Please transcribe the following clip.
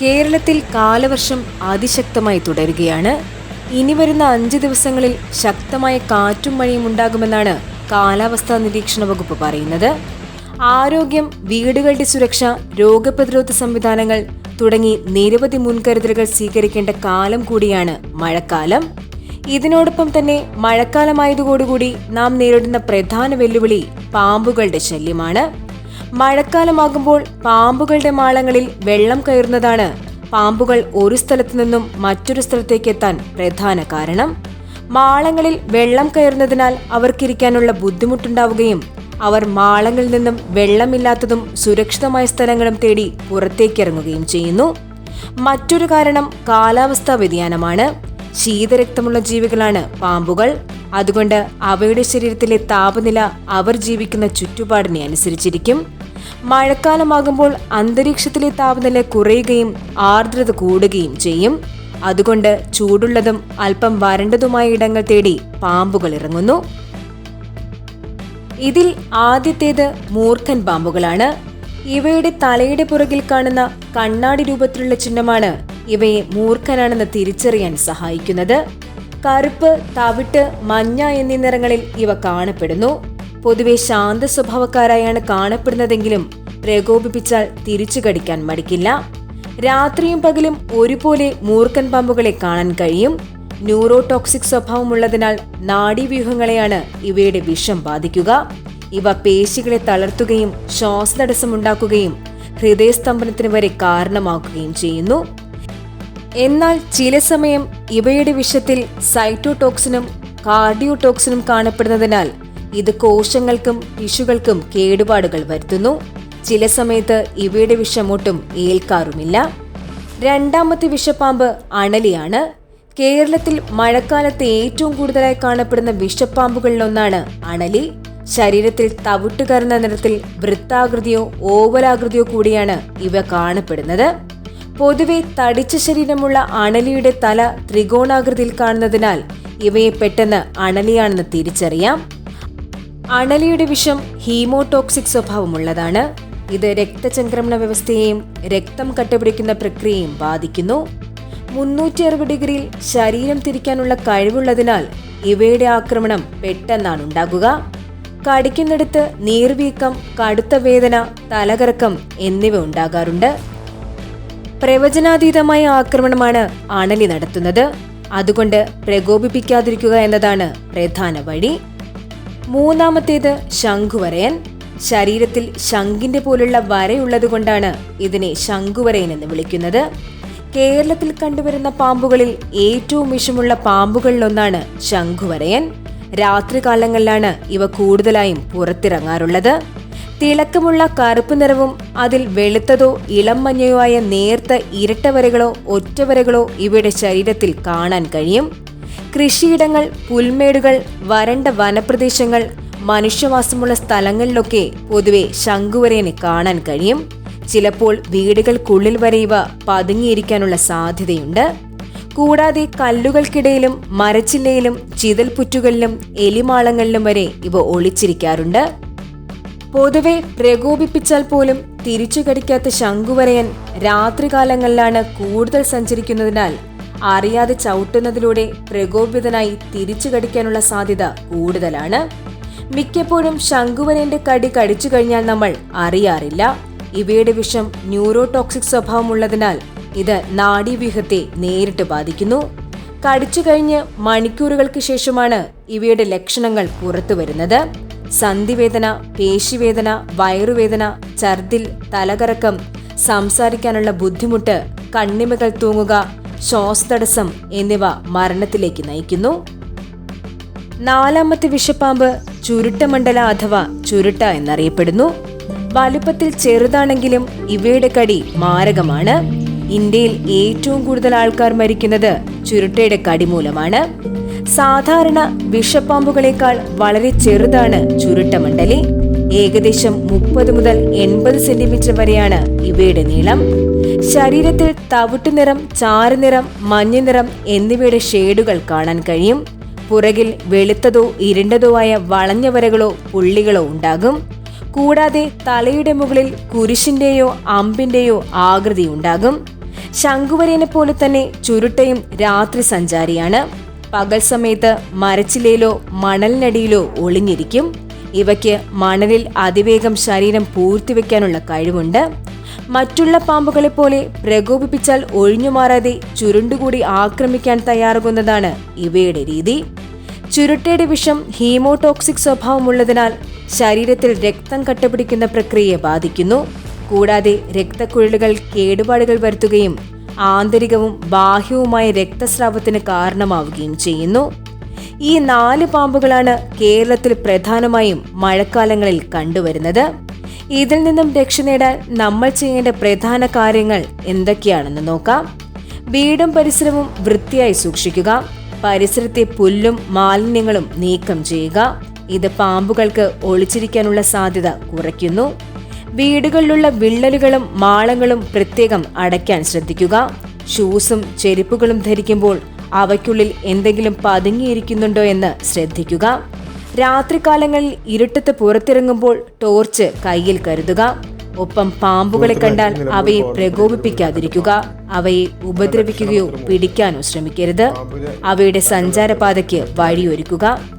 കേരളത്തിൽ കാലവർഷം അതിശക്തമായി തുടരുകയാണ്. ഇനി വരുന്ന അഞ്ച് ദിവസങ്ങളിൽ ശക്തമായ കാറ്റും മഴയും ഉണ്ടാകുമെന്നാണ് കാലാവസ്ഥാ നിരീക്ഷണ വകുപ്പ് പറയുന്നത്. ആരോഗ്യം വീടുകളുടെ സുരക്ഷ രോഗപ്രതിരോധ സംവിധാനങ്ങൾ തുടങ്ങി നിരവധി മുൻകരുതലുകൾ സ്വീകരിക്കേണ്ട കാലം കൂടിയാണ് മഴക്കാലം. ഇതിനോടൊപ്പം തന്നെ മഴക്കാലമായതോടുകൂടി നാം നേരിടുന്ന പ്രധാന വെല്ലുവിളി പാമ്പുകളുടെ ശല്യമാണ്. മഴക്കാലമാകുമ്പോൾ പാമ്പുകളുടെ മാളങ്ങളിൽ വെള്ളം കയറുന്നതാണ് പാമ്പുകൾ ഒരു സ്ഥലത്തു നിന്നും മറ്റൊരു സ്ഥലത്തേക്ക് എത്താൻ പ്രധാന കാരണം. മാളങ്ങളിൽ വെള്ളം കയറുന്നതിനാൽ അവർക്കിരിക്കാനുള്ള ബുദ്ധിമുട്ടുണ്ടാവുകയും അവർ മാളങ്ങളിൽ നിന്നും വെള്ളമില്ലാത്തതും സുരക്ഷിതമായ സ്ഥലങ്ങളും തേടി പുറത്തേക്കിറങ്ങുകയും ചെയ്യുന്നു. മറ്റൊരു കാരണം കാലാവസ്ഥാ വ്യതിയാനമാണ്. ശീതരക്തമുള്ള ജീവികളാണ് പാമ്പുകൾ. അതുകൊണ്ട് അവയുടെ ശരീരത്തിലെ താപനില അവർ ജീവിക്കുന്ന ചുറ്റുപാടിനെ അനുസരിച്ചിരിക്കും. മഴക്കാലമാകുമ്പോൾ അന്തരീക്ഷത്തിലെ താപനില കുറയുകയും ആർദ്രത കൂടുകയും ചെയ്യും. അതുകൊണ്ട് ചൂടുള്ളതും അല്പം വരണ്ടതുമായ ഇടങ്ങൾ തേടി പാമ്പുകൾ ഇറങ്ങുന്നു. ഇതിൽ ആദ്യത്തേത് മൂർഖൻ പാമ്പുകളാണ്. ഇവയുടെ തലയുടെ പുറകിൽ കാണുന്ന കണ്ണാടി രൂപത്തിലുള്ള ചിഹ്നമാണ് ഇവയെ മൂർഖനാണെന്ന് തിരിച്ചറിയാൻ സഹായിക്കുന്നത്. കറുപ്പ് തവിട്ട് മഞ്ഞ എന്നീ നിറങ്ങളിൽ ഇവ കാണപ്പെടുന്നു. പൊതുവെ ശാന്ത സ്വഭാവക്കാരായാണ് കാണപ്പെടുന്നതെങ്കിലും പ്രകോപിപ്പിച്ചാൽ തിരിച്ചു കടിക്കാൻ മടിക്കില്ല. രാത്രിയും പകലും ഒരുപോലെ മൂർക്കൻ പാമ്പുകളെ കാണാൻ കഴിയും. ന്യൂറോടോക്സിക് സ്വഭാവമുള്ളതിനാൽ നാഡീവ്യൂഹങ്ങളെയാണ് ഇവയുടെ വിഷം ബാധിക്കുക. ഇവ പേശികളെ തളർത്തുകയും ശ്വാസതടസ്സമുണ്ടാക്കുകയും ഹൃദയസ്തംഭനത്തിന് വരെ കാരണമാക്കുകയും ചെയ്യുന്നു. എന്നാൽ ചില സമയം ഇവയുടെ വിഷത്തിൽ സൈറ്റോടോക്സിനും കാർഡിയോടോക്സിനും കാണപ്പെടുന്നതിനാൽ ഇത് കോശങ്ങൾക്കും ടിഷ്യൂകൾക്കും കേടുപാടുകൾ വരുത്തുന്നു. ചില സമയത്ത് ഇവയുടെ വിഷമൊട്ടും ഏൽക്കാറുമില്ല. രണ്ടാമത്തെ വിഷപ്പാമ്പ് അണലിയാണ്. കേരളത്തിൽ മഴക്കാലത്ത് ഏറ്റവും കൂടുതലായി കാണപ്പെടുന്ന വിഷപ്പാമ്പുകളിലൊന്നാണ് അണലി. ശരീരത്തിൽ തവിട്ടുകറുന്ന നിറത്തിൽ വൃത്താകൃതിയോ ഓവലാകൃതിയോ കൂടിയാണ് ഇവ കാണപ്പെടുന്നത്. പൊതുവെ തടിച്ച ശരീരമുള്ള അണലിയുടെ തല ത്രികോണാകൃതിയിൽ കാണുന്നതിനാൽ ഇവയെ പെട്ടെന്ന് അണലിയാണെന്ന് തിരിച്ചറിയാം. അണലിയുടെ വിഷം ഹീമോടോക്സിക് സ്വഭാവമുള്ളതാണ്. ഇത് രക്തചംക്രമണ വ്യവസ്ഥയെയും രക്തം കട്ടപിടിക്കുന്ന പ്രക്രിയയും ബാധിക്കുന്നു. മുന്നൂറ്റി അറുപത് ഡിഗ്രിയിൽ ശരീരം തിരിക്കാനുള്ള കഴിവുള്ളതിനാൽ ഇവയുടെ ആക്രമണം പെട്ടെന്നാണ് ഉണ്ടാകുക. കടിക്കുന്നിടത്ത് നീർവീക്കം കടുത്ത വേദന തലകറക്കം എന്നിവ ഉണ്ടാകാറുണ്ട്. പ്രവചനാതീതമായ ആക്രമണമാണ് അണലി നടത്തുന്നത്. അതുകൊണ്ട് പ്രകോപിപ്പിക്കാതിരിക്കുക എന്നതാണ് പ്രധാന വഴി. മൂന്നാമത്തേത് ശംഖുവരയൻ. ശരീരത്തിൽ ശംഖിന്റെ പോലുള്ള വരയുള്ളതുകൊണ്ടാണ് ഇതിനെ ശംഖുവരയൻ എന്ന് വിളിക്കുന്നത്. കേരളത്തിൽ കണ്ടുവരുന്ന പാമ്പുകളിൽ ഏറ്റവും വിഷമുള്ള പാമ്പുകളിലൊന്നാണ് ശംഖുവരയൻ. രാത്രികാലങ്ങളിലാണ് ഇവ കൂടുതലായും പുറത്തിറങ്ങാറുള്ളത്. തിളക്കമുള്ള കറുപ്പ് നിറവും അതിൽ വെളുത്തതോ ഇളം മഞ്ഞയോ ആയ നേർത്ത ഇരട്ടവരകളോ ഒറ്റവരകളോ ഇവയുടെ ശരീരത്തിൽ കാണാൻ കഴിയും. കൃഷിയിടങ്ങൾ പുൽമേടുകൾ വരണ്ട വനപ്രദേശങ്ങൾ മനുഷ്യവാസമുള്ള സ്ഥലങ്ങളിലൊക്കെ പൊതുവെ ശംഖുവരേനെ കാണാൻ കഴിയും. ചിലപ്പോൾ വീടുകൾക്കുള്ളിൽ വരെ ഇവ പതുങ്ങിയിരിക്കാനുള്ള സാധ്യതയുണ്ട്. കൂടാതെ കല്ലുകൾക്കിടയിലും മരച്ചില്ലയിലും ചിതൽപുറ്റുകളിലും എലിമാളങ്ങളിലും വരെ ഇവ ഒളിച്ചിരിക്കാറുണ്ട്. പൊതുവെ പ്രകോപിപ്പിച്ചാൽ പോലും തിരിച്ചു കടിക്കാത്ത ശംഖുവരയൻ രാത്രികാലങ്ങളിലാണ് കൂടുതൽ സഞ്ചരിക്കുന്നതിനാൽ അറിയാതെ ചവിട്ടുന്നതിലൂടെ പ്രകോപിതനായി തിരിച്ചു കടിക്കാനുള്ള സാധ്യത കൂടുതലാണ്. മിക്കപ്പോഴും ശംഖുവനന്റെ കടി കടിച്ചു കഴിഞ്ഞാൽ നമ്മൾ അറിയാറില്ല. ഇവയുടെ വിഷം ന്യൂറോടോക്സിക് സ്വഭാവമുള്ളതിനാൽ ഇത് നാഡീവ്യൂഹത്തെ നേരിട്ട് ബാധിക്കുന്നു. കടിച്ചു കഴിഞ്ഞ് മണിക്കൂറുകൾക്ക് ശേഷമാണ് ഇവയുടെ ലക്ഷണങ്ങൾ പുറത്തു വരുന്നത്. സന്ധിവേദന പേശിവേദന വയറുവേദന ഛർദിൽ തലകറക്കം സംസാരിക്കാനുള്ള ബുദ്ധിമുട്ട് കണ്ണിമകൾ തൂങ്ങുക ശ്വാസതടസ്സം എന്നിവ മരണത്തിലേക്ക് നയിക്കുന്നു. നാലാമത്തെ വിഷപ്പാമ്പ് ചുരുട്ടമണ്ഡല അഥവാ ചുരുട്ട എന്നറിയപ്പെടുന്നു. വലുപ്പത്തിൽ ചെറുതാണെങ്കിലും ഇവയുടെ കടി മാരകമാണ്. ഇന്ത്യയിൽ ഏറ്റവും കൂടുതൽ ആൾക്കാർ മരിക്കുന്നത് ചുരുട്ടയുടെ കടി മൂലമാണ്. സാധാരണ വിഷപ്പാമ്പുകളേക്കാൾ വളരെ ചെറുതാണ് ചുരുട്ടമണ്ഡലി ഏകദേശം മുപ്പത് മുതൽ എൺപത് സെന്റിമീറ്റർ വരെയാണ് ഇവയുടെ നീളം. ശരീരത്തിൽ തവിട്ടുനിറം ചാരനിറം മഞ്ഞനിറം എന്നിവയുടെ ഷേഡുകൾ കാണാൻ കഴിയും. പുറകിൽ വെളുത്തതോ ഇരുണ്ടതോ ആയ വളഞ്ഞ വരകളോ പുള്ളികളോ ഉണ്ടാകും. കൂടാതെ തലയുടെ മുകളിൽ കുരിശിന്റെയോ അമ്പിന്റെയോ ആകൃതി ഉണ്ടാകും. ശംഖുവരേനെ പോലെ തന്നെ ചുരുട്ടയും രാത്രി സഞ്ചാരിയാണ്. പകൽ സമയത്ത് മരച്ചിലയിലോ മണലിനടിയിലോ ഒളിഞ്ഞിരിക്കും. ഇവയ്ക്ക് മണലിൽ അതിവേഗം ശരീരം പൂർത്തിവെക്കാനുള്ള കഴിവുണ്ട്. മറ്റുള്ള പാമ്പുകളെ പോലെ പ്രകോപിപ്പിച്ചാൽ ഒഴിഞ്ഞുമാറാതെ ചുരുണ്ടുകൂടി ആക്രമിക്കാൻ തയ്യാറാകുന്നതാണ് ഇവയുടെ രീതി. ചുരുട്ടയുടെ വിഷം ഹീമോടോക്സിക് സ്വഭാവമുള്ളതിനാൽ ശരീരത്തിൽ രക്തം കട്ടപിടിക്കുന്ന പ്രക്രിയയെ ബാധിക്കുന്നു. കൂടാതെ രക്തക്കുഴലുകൾ കേടുപാടുകൾ വരുത്തുകയും ആന്തരികവും ബാഹ്യവുമായ രക്തസ്രാവത്തിന് കാരണമാവുകയും ചെയ്യുന്നു. ഈ നാല് പാമ്പുകളാണ് കേരളത്തിൽ പ്രധാനമായും മഴക്കാലങ്ങളിൽ കണ്ടുവരുന്നത്. ഇതിൽ നിന്നും രക്ഷ നേടാൻ നമ്മൾ ചെയ്യേണ്ട പ്രധാന കാര്യങ്ങൾ എന്തൊക്കെയാണെന്ന് നോക്കാം. വീടും പരിസരവും വൃത്തിയായി സൂക്ഷിക്കുക. പരിസരത്തെ പുല്ലും മാലിന്യങ്ങളും നീക്കം ചെയ്യുക. ഇത് പാമ്പുകൾക്ക് ഒളിച്ചിരിക്കാനുള്ള സാധ്യത കുറയ്ക്കുന്നു. വീടുകളിലുള്ള വിള്ളലുകളും മാളങ്ങളും പ്രത്യേകം അടയ്ക്കാൻ ശ്രദ്ധിക്കുക. ഷൂസും ചെരുപ്പുകളും ധരിക്കുമ്പോൾ അവയ്ക്കുള്ളിൽ എന്തെങ്കിലും പതുങ്ങിയിരിക്കുന്നുണ്ടോ എന്ന് ശ്രദ്ധിക്കുക. രാത്രികാലങ്ങളിൽ ഇരുട്ടത്ത് പുറത്തിറങ്ങുമ്പോൾ ടോർച്ച് കയ്യിൽ കരുതുക. ഒപ്പം പാമ്പുകളെ കണ്ടാൽ അവയെ പ്രകോപിപ്പിക്കാതിരിക്കുക. അവയെ ഉപദ്രവിക്കുകയോ പിടിക്കാനോ ശ്രമിക്കരുത്. അവയുടെ സഞ്ചാരപാതയ്ക്ക് വഴിയൊരുക്കുക.